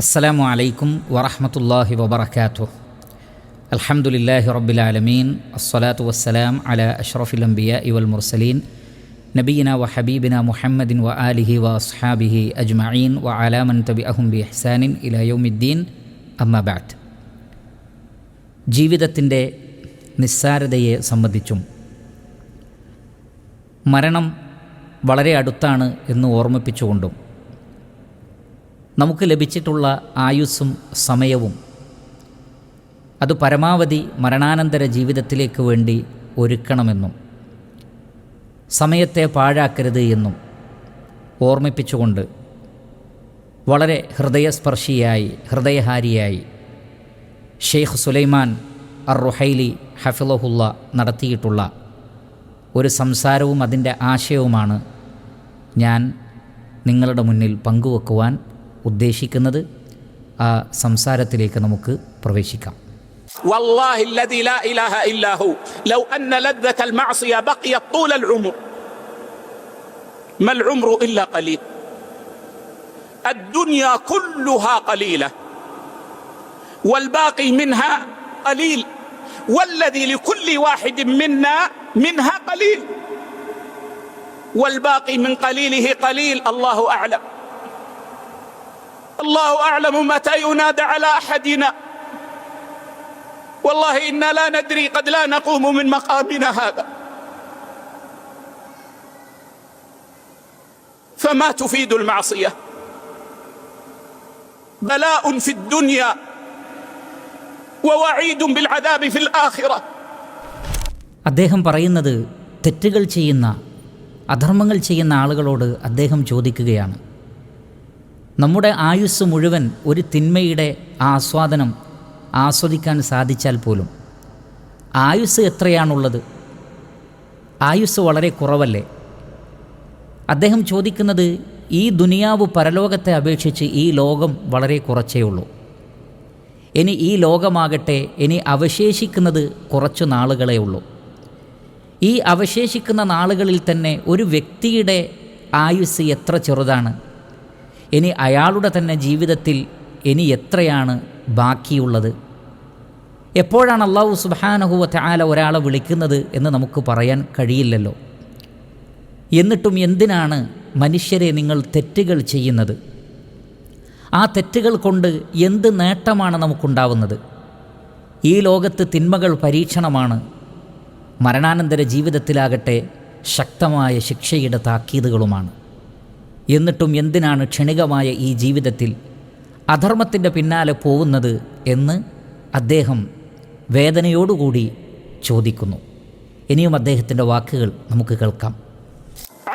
അസ്സലാമു അലൈക്കും വറഹമത്തല്ലാഹി വബർക്കാത്തു അൽഹംദുലില്ലാഹി റബ്ബിൽ ആലമീൻ. അസ്സലാത്തു വസ്സലാം അല അഷ്റഫിൽ അംബിയ ഇവൽ മുർസലീൻ. നബീന വ ഹബീബിന മുഹമ്മദിൻ വ ആലിഹി വ അസ്ഹാബിഹി അജ്മഈൻ വ അലാമൻ തബി അഹും ബി ഇഹ്സാനിൻ ഇല യൗമിദ്ദീൻ. അമ്മബാറ്റ് ജീവിതത്തിന്റെ നിസ്സാരതയെ സംബന്ധിച്ചും മരണം വളരെ അടുത്താണ് എന്ന് ഓർമ്മിപ്പിച്ചുകൊണ്ടും നമുക്ക് ലഭിച്ചിട്ടുള്ള ആയുസ്സും സമയവും. അത് പരമാവധി മരണാനന്തര ജീവിതത്തിലേക്ക് വേണ്ടി ഒരുക്കണമെന്നും സമയത്തെ പാഴാക്കരുത് എന്നും ഓർമ്മിപ്പിച്ചുകൊണ്ട് വളരെ ഹൃദയസ്പർശിയായി ഹൃദയഹാരിയായി ഷെയ്ഖ് സുലൈമാൻ അർ റുഹൈലി ഹഫിലഹുല്ല നടത്തിയിട്ടുള്ള ഒരു സംസാരവും അതിന്റെ ആശയവുമാണ് ഞാൻ നിങ്ങളുടെ മുന്നിൽ പങ്കുവെക്കുവാൻ ഉദ്ദേശിക്കുന്നത് ആ സംസാരത്തിലേക്ക് നമുക്ക് പ്രവേശിക്കാം والله الذي لا اله الا هو لو ان لذه المعصيه بقيت طول العمر ما العمر الا قليل الدنيا كلها قليله والباقي منها قليل والذي لكل واحد منا منها قليل والباقي من قليله قليل الله اعلم الله اعلم متى ينادى على احدنا والله انا لا ندري قد لا نقوم من مقامنا هذا فما تفيد المعصيه بلاء في الدنيا ووعيد بالعذاب في الاخره അദ്ദേഹം പറയുന്നത് തെറ്റുകൾ ചെയ്യുന്ന അധർമ്മങ്ങൾ ചെയ്യുന്ന ആളുകളോട് അദ്ദേഹം ചോദിക്കുകയാണ് നമ്മുടെ ആയുസ് മുഴുവൻ ഒരു തിന്മയുടെ ആസ്വാദനം ആസ്വദിക്കാൻ സാധിച്ചാൽ പോലും ആയുസ് എത്രയാണുള്ളത്? ആയുസ് വളരെ കുറവല്ലേ? അദ്ദേഹം ചോദിക്കുന്നത് ഈ ദുനിയാവ് പരലോകത്തെ അപേക്ഷിച്ച് ഈ ലോകം വളരെ കുറച്ചേ ഉള്ളൂ. ഇനി ഈ ലോകമാകട്ടെ ഇനി അവശേഷിക്കുന്നത് കുറച്ചു നാളുകളേ ഉള്ളൂ. ഈ അവശേഷിക്കുന്ന നാളുകളിൽ തന്നെ ഒരു വ്യക്തിയുടെ ആയുസ് എത്ര ചെറുതാണ്? ഇനി അയാളുടെ തന്നെ ജീവിതത്തിൽ ഇനി എത്രയാണ് ബാക്കിയുള്ളത്? എപ്പോഴാണ് അള്ളാഹു സുബാനഹുവ ആല ഒരാളെ വിളിക്കുന്നത് എന്ന് നമുക്ക് പറയാൻ കഴിയില്ലല്ലോ. എന്നിട്ടും എന്തിനാണ് മനുഷ്യരെ നിങ്ങൾ തെറ്റുകൾ ചെയ്യുന്നത്? ആ തെറ്റുകൾ കൊണ്ട് എന്ത് നേട്ടമാണ് നമുക്കുണ്ടാവുന്നത്? ഈ ലോകത്ത് തിന്മകൾ പരീക്ഷണമാണ്. മരണാനന്തര ജീവിതത്തിലാകട്ടെ ശക്തമായ ശിക്ഷയുടെ താക്കീതുകളുമാണ്. എന്നിട്ടും എന്തിനാണ് ക്ഷണികമായ ഈ ജീവിതത്തിൽ അധർമ്മത്തിൻ്റെ പിന്നാലെ പോകുന്നത് എന്ന് അദ്ദേഹം വേദനയോടുകൂടി ചോദിക്കുന്നു ഇനിയും അദ്ദേഹത്തിൻ്റെ വാക്കുകൾ നമുക്ക് കേൾക്കാം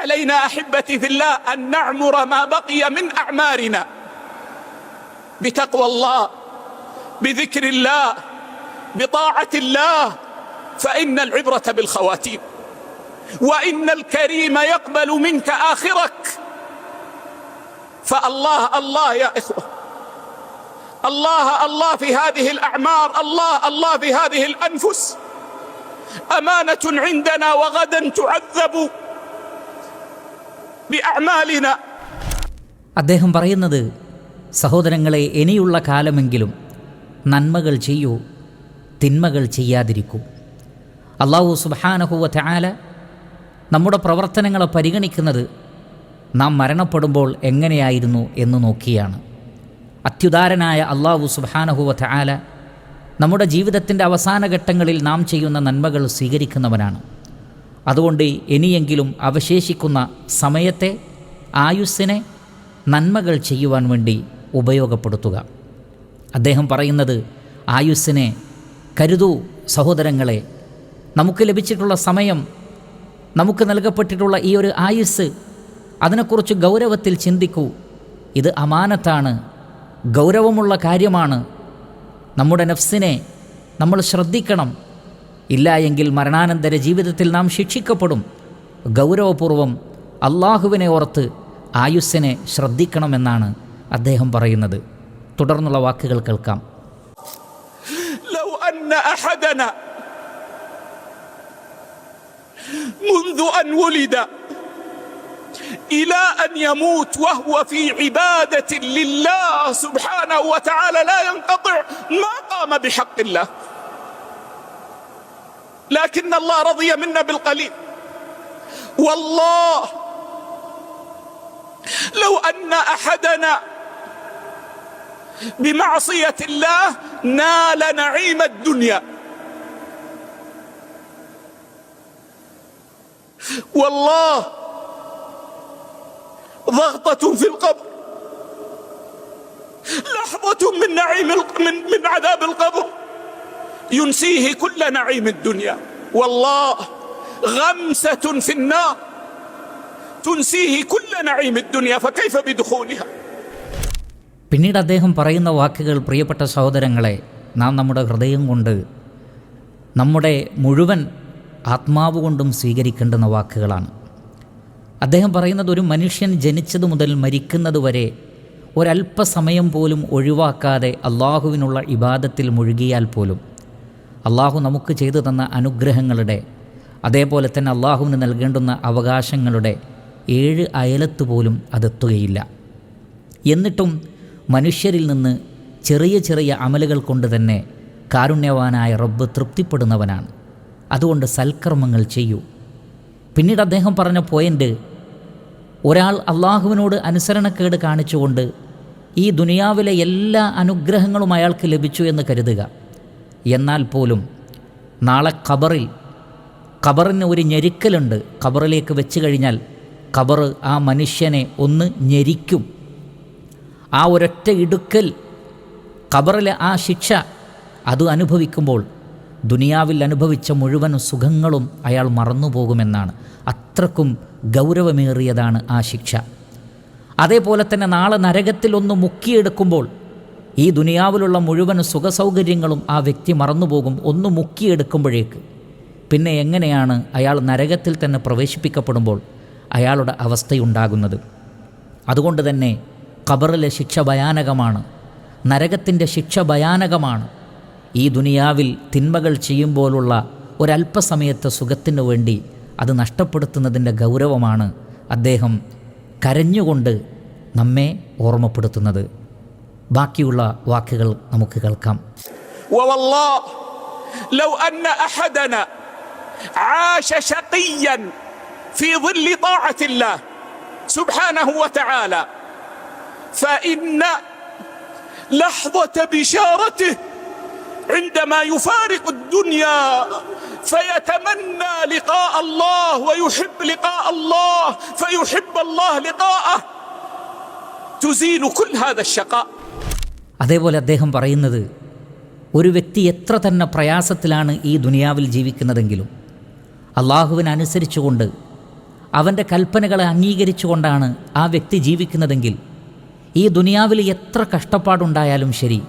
علينا احبتي في الله ان نعمر ما بقي من اعمارنا بتقوى الله بذكر الله بطاعه الله فان العبره بالخواتيم وان الكريم يقبل منك اخرك فالله الله يا اخوه الله الله في هذه الاعمار الله الله في هذه الانفس امانه عندنا وغدا تعذب باعمالنا അദ്ദേഹം പറയുന്നത് സഹോദരങ്ങളെ ഇനിയുള്ള കാലമെങ്കിലും നന്മകൾ ചെയ്യൂ തിന്മകൾ ചെയ്യാതിരിക്കൂ അള്ളാഹു സുബാനഹുവ ആല നമ്മുടെ പ്രവർത്തനങ്ങളെ പരിഗണിക്കുന്നത് നാം മരണപ്പെടുമ്പോൾ എങ്ങനെയായിരുന്നു എന്ന് നോക്കിയാണ്. അത്യുദാരനായ അള്ളാഹു സുബാനഹുവ ആല നമ്മുടെ ജീവിതത്തിന്റെ അവസാന ഘട്ടങ്ങളിൽ നാം ചെയ്യുന്ന നന്മകൾ സ്വീകരിക്കുന്നവനാണ്. അതുകൊണ്ട് ഇനിയെങ്കിലും അവശേഷിക്കുന്ന സമയത്തെ ആയുസ്സിനെ നന്മകൾ ചെയ്യുവാൻ വേണ്ടി ഉപയോഗപ്പെടുത്തുക. അദ്ദേഹം പറയുന്നത് ആയുസ്സിനെ കരുതൂ സഹോദരങ്ങളെ നമുക്ക് ലഭിച്ചിട്ടുള്ള സമയം നമുക്ക് നൽകപ്പെട്ടിട്ടുള്ള ഈ ഒരു ആയുസ് അതിനെക്കുറിച്ച് ഗൗരവത്തിൽ ചിന്തിക്കൂ ഇത് അമാനത്താണ് ഗൗരവമുള്ള കാര്യമാണ് നമ്മുടെ നഫ്സിനെ നമ്മൾ ശ്രദ്ധിക്കണം ഇല്ല എങ്കിൽ മരണാനന്തര ജീവിതത്തിൽ നാം ശിക്ഷിക്കപ്പെടും ഗൗരവപൂർവം അള്ളാഹുവിനെ ഓർത്ത് ആയുസ്സിനെ ശ്രദ്ധിക്കണമെന്നാണ് അദ്ദേഹം പറയുന്നത് തുടർന്നുള്ള വാക്കുകൾ കേൾക്കാം لو ان احدنا منذ ان ولد إلى أن يموت وهو في عبادة لله سبحانه وتعالى لا ينقطع ما قام بحق الله. لكن الله رضي منا بالقليل. والله لو أن أحدنا بمعصية الله نال نعيم الدنيا. والله ضغطة في القبر لحظة من نعيم الق- من من عذاب القبر ينسيه كل نعيم الدنيا والله غمسة في النار تنسيه كل نعيم الدنيا فكيف بدخولها പിന്നീട് അദ്ദേഹം പറയുന്ന വാക്കുകൾ പ്രിയപ്പെട്ട സഹോദരങ്ങളെ നാം നമ്മുടെ ഹൃദയം കൊണ്ട് നമ്മുടെ മുഴുവൻ ആത്മാവ് കൊണ്ടും സ്വീകരിക്കേണ്ടുന്ന വാക്കുകളാണ് അദ്ദേഹം പറയുന്നത് ഒരു മനുഷ്യൻ ജനിച്ചതു മുതൽ മരിക്കുന്നത് വരെ ഒരല്പസമയം പോലും ഒഴിവാക്കാതെ അള്ളാഹുവിനുള്ള ഇബാദത്തിൽ മുഴുകിയാൽ പോലും അള്ളാഹു നമുക്ക് ചെയ്തു തന്ന അനുഗ്രഹങ്ങളുടെ അതേപോലെ തന്നെ അള്ളാഹുവിന് നൽകേണ്ടുന്ന അവകാശങ്ങളുടെ ഏഴ് അയലത്ത് പോലും അതെത്തുകയില്ല. എന്നിട്ടും മനുഷ്യരിൽ നിന്ന് ചെറിയ ചെറിയ അമലുകൾ കൊണ്ട് തന്നെ കാരുണ്യവാനായ റബ്ബ് തൃപ്തിപ്പെടുന്നവനാണ്. അതുകൊണ്ട് സൽക്കർമ്മങ്ങൾ ചെയ്യൂ. പിന്നീട് അദ്ദേഹം പറഞ്ഞ പോയിന്റ് ഒരാൾ അള്ളാഹുവിനോട് അനുസരണക്കേട് കാണിച്ചുകൊണ്ട് ഈ ദുനിയാവിലെ എല്ലാ അനുഗ്രഹങ്ങളും അയാൾക്ക് ലഭിച്ചു എന്ന് കരുതുക. എന്നാൽ പോലും നാളെ ഖബറിൽ ഖബറിന് ഒരു ഞെരുക്കലുണ്ട്. ഖബറിലേക്ക് വെച്ച് കഴിഞ്ഞാൽ ഖബർ ആ മനുഷ്യനെ ഒന്ന് ഞെരിക്കും. ആ ഒരൊറ്റ ഇടുക്കൽ ഖബറിലെ ആ ശിക്ഷ അത് അനുഭവിക്കുമ്പോൾ ദുനിയാവിൽ അനുഭവിച്ച മുഴുവൻ സുഖങ്ങളും അയാൾ മറന്നുപോകുമെന്നാണ്. അത്രക്കും ഗൗരവമേറിയതാണ് ആ ശിക്ഷ. അതേപോലെ തന്നെ നാളെ നരകത്തിൽ ഒന്ന് മുക്കിയെടുക്കുമ്പോൾ ഈ ദുനിയാവിലുള്ള മുഴുവൻ സുഖസൗകര്യങ്ങളും ആ വ്യക്തി മറന്നുപോകും. ഒന്ന് മുക്കിയെടുക്കുമ്പോഴേക്ക്. പിന്നെ എങ്ങനെയാണ് അയാൾ നരകത്തിൽ തന്നെ പ്രവേശിപ്പിക്കപ്പെടുമ്പോൾ അയാളുടെ അവസ്ഥയുണ്ടാകുന്നത്? അതുകൊണ്ട് തന്നെ ഖബറിലെ ശിക്ഷ ഭയാനകമാണ്. നരകത്തിന്റെ ശിക്ഷ ഭയാനകമാണ്. ഈ ദുനിയാവിൽ തിന്മകൾ ചെയ്യുമ്പോഴുള്ള ഒരല്പസമയത്തെ സുഖത്തിനു വേണ്ടി അത് നഷ്ടപ്പെടുത്തുന്നതിൻ്റെ ഗൗരവമാണ് അദ്ദേഹം കരഞ്ഞുകൊണ്ട് നമ്മെ ഓർമ്മപ്പെടുത്തുന്നത് ബാക്കിയുള്ള വാക്കുകൾ നമുക്ക് കേൾക്കാം ووالله لو أن أحدنا عاش شقيا في ظل طاعة الله سبحانه وتعالى فإن لحظة بشارته عندما يفارق الدنيا فيتمنى لقاء الله ويحب لقاء الله فيحب الله لقاءه تزيل كل هذا الشقاء അതേപോലെ അദ്ദേഹം പറയുന്നത് ഒരു വ്യക്തി എത്ര തന്നെ പ്രയാസത്തിലാണ് ഈ ദുനിയാവിൽ ജീവിക്കുന്നതെങ്കിലും അള്ളാഹുവിനനുസരിച്ചുകൊണ്ട് അവൻ്റെ കൽപ്പനകളെ അംഗീകരിച്ചുകൊണ്ടാണ് ആ വ്യക്തി ജീവിക്കുന്നതെങ്കിൽ ഈ ദുനിയാവിൽ എത്ര കഷ്ടപ്പാടുണ്ടായാലും ശരി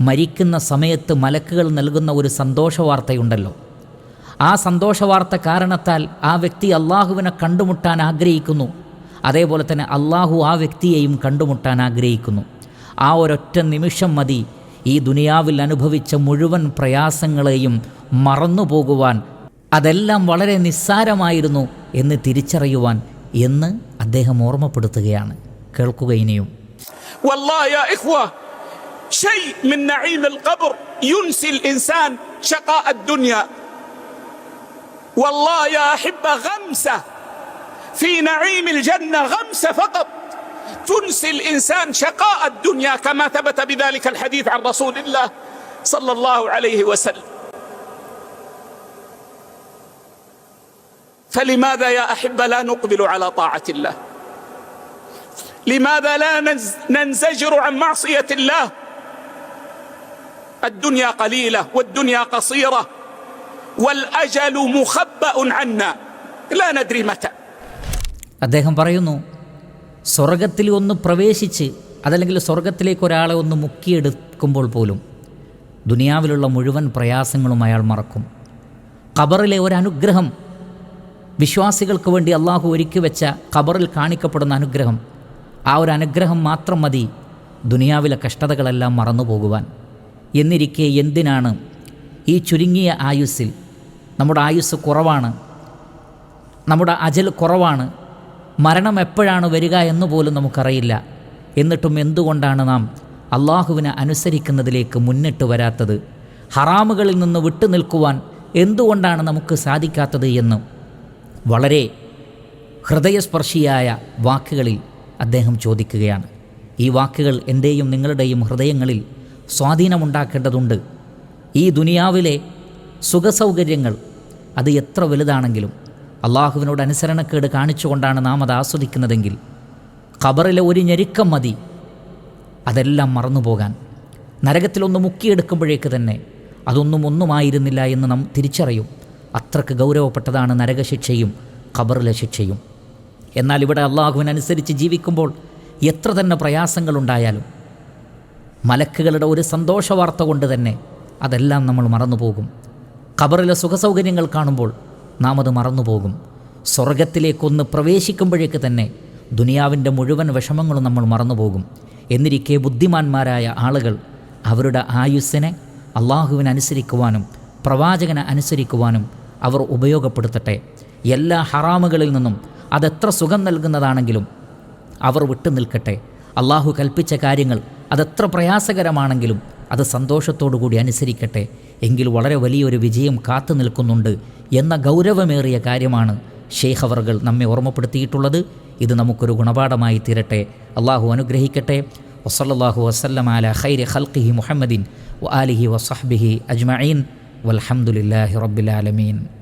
മരിക്കുന്ന സമയത്ത് മലക്കുകൾ നൽകുന്ന ഒരു സന്തോഷവാർത്തയുണ്ടല്ലോ ആ സന്തോഷവാർത്ത കാരണത്താൽ ആ വ്യക്തി അള്ളാഹുവിനെ കണ്ടുമുട്ടാൻ ആഗ്രഹിക്കുന്നു അതേപോലെ തന്നെ അള്ളാഹു ആ വ്യക്തിയെയും കണ്ടുമുട്ടാൻ ആഗ്രഹിക്കുന്നു ആ ഒരൊറ്റ നിമിഷം മതി ഈ ദുനിയാവിൽ അനുഭവിച്ച മുഴുവൻ പ്രയാസങ്ങളെയും മറന്നു പോകുവാൻ അതെല്ലാം വളരെ നിസ്സാരമായിരുന്നു എന്ന് തിരിച്ചറിയുവാൻ എന്ന് അദ്ദേഹം ഓർമ്മപ്പെടുത്തുകയാണ് കേൾക്കുക ഇനിയും والله يا إخوة شيء من نعيم القبر ينسي الإنسان شقاء الدنيا والله يا أحبة غمسة. في نعيم الجنة غمسة فقط. تنسي الإنسان شقاء الدنيا كما ثبت بذلك الحديث عن رسول الله صلى الله عليه وسلم. فلماذا يا أحبة لا نقبل على طاعة الله؟ لماذا لا ننز- ننزجر عن معصية الله؟ الدنيا قليلة والدنيا قصيرة. വൽ ലാ നദ്രി മത അദ്ദേഹം പറയുന്നു സ്വർഗത്തിൽ ഒന്ന് പ്രവേശിച്ച് അതല്ലെങ്കിൽ സ്വർഗത്തിലേക്ക് ഒരാളെ ഒന്ന് മുക്കിയെടുക്കുമ്പോൾ പോലും ദുനിയാവിലുള്ള മുഴുവൻ പ്രയാസങ്ങളും അയാൾ മറക്കും. ഖബറിലെ ഒരനുഗ്രഹം വിശ്വാസികൾക്ക് വേണ്ടി അള്ളാഹു ഒരുക്കി വെച്ച ഖബറിൽ കാണിക്കപ്പെടുന്ന അനുഗ്രഹം ആ ഒരു അനുഗ്രഹം മാത്രം മതി ദുനിയാവിലെ കഷ്ടതകളെല്ലാം മറന്നു പോകുവാൻ എന്നിരിക്കെ എന്തിനാണ് ഈ ചുരുങ്ങിയ ആയുസ്സിൽ നമ്മുടെ ആയുസ് കുറവാണ്. നമ്മുടെ അജൽ കുറവാണ്. മരണം എപ്പോഴാണ് വരിക എന്ന് പോലും നമുക്കറിയില്ല. എന്നിട്ടും എന്തുകൊണ്ടാണ് നാം അള്ളാഹുവിനെ അനുസരിക്കുന്നതിലേക്ക് മുന്നിട്ട് വരാത്തത്? ഹറാമുകളിൽ നിന്ന് വിട്ടു നിൽക്കുവാൻ എന്തുകൊണ്ടാണ് നമുക്ക് സാധിക്കാത്തത് എന്ന്? വളരെ ഹൃദയസ്പർശിയായ വാക്കുകളിൽ അദ്ദേഹം ചോദിക്കുകയാണ്. ഈ വാക്കുകൾ എന്റെയും നിങ്ങളുടെയും ഹൃദയങ്ങളിൽ സ്വാധീനമുണ്ടാക്കേണ്ടതുണ്ട്. ഈ ദുനിയാവിലെ സുഖസൗകര്യങ്ങൾ അത് എത്ര വലുതാണെങ്കിലും അള്ളാഹുവിനോട് അനുസരണക്കേട് കാണിച്ചുകൊണ്ടാണ് നാം അത് ആസ്വദിക്കുന്നതെങ്കിൽ ഖബറിലെ ഒരു ഞെരുക്കം മതി. അതെല്ലാം മറന്നുപോകാൻ. നരകത്തിലൊന്ന് മുക്കിയെടുക്കുമ്പോഴേക്ക് തന്നെ അതൊന്നും ഒന്നുമായിരുന്നില്ല എന്ന് നാം തിരിച്ചറിയും. അത്രയ്ക്ക് ഗൗരവപ്പെട്ടതാണ് നരകശിക്ഷയും ഖബറിലെ ശിക്ഷയും. എന്നാൽ ഇവിടെ അള്ളാഹുവിനനുസരിച്ച് ജീവിക്കുമ്പോൾ എത്ര തന്നെ പ്രയാസങ്ങളുണ്ടായാലും മലക്കുകളുടെ ഒരു സന്തോഷവാർത്ത കൊണ്ട് തന്നെ അതെല്ലാം നമ്മൾ മറന്നുപോകും. ഖബറിലെ സുഖസൗകര്യങ്ങൾ കാണുമ്പോൾ നാം അത് മറന്നുപോകും. സ്വർഗത്തിലേക്കൊന്ന് പ്രവേശിക്കുമ്പോഴേക്ക് തന്നെ ദുനിയാവിന്റെ മുഴുവൻ വിഷമങ്ങളും നമ്മൾ മറന്നുപോകും. എന്നിരിക്കെ ബുദ്ധിമാന്മാരായ ആളുകൾ അവരുടെ ആയുസ്സിനെ അള്ളാഹുവിനനുസരിക്കുവാനും പ്രവാചകനെ അനുസരിക്കുവാനും അവർ ഉപയോഗപ്പെടുത്തട്ടെ. എല്ലാ ഹറാമുകളിൽ നിന്നും അതെത്ര സുഖം നൽകുന്നതാണെങ്കിലും അവർ വിട്ടു നിൽക്കട്ടെ. അള്ളാഹു കൽപ്പിച്ച കാര്യങ്ങൾ അതെത്ര പ്രയാസകരമാണെങ്കിലും അത് സന്തോഷത്തോടുകൂടി അനുസരിക്കട്ടെ. എങ്കിൽ വളരെ വലിയൊരു വിജയം കാത്തു നിൽക്കുന്നുണ്ട് എന്ന ഗൗരവമേറിയ കാര്യമാണ് ഷെയ്ഖ് അവർകൾ നമ്മെ ഓർമ്മപ്പെടുത്തിയിട്ടുള്ളത്. ഇത് നമുക്കൊരു ഗുണപാഠമായി തീരട്ടെ. അള്ളാഹു അനുഗ്രഹിക്കട്ടെ. വസല്ലാഹു വസ്ലം അല ഖൈരി ഖൽഖിഹി മുഹമ്മദിൻ വ ആലിഹി വസഹ്ബിഹി അജ്മഈൻ. വൽഹംദുലില്ലാഹി റബ്ബിൽ ആലമീൻ.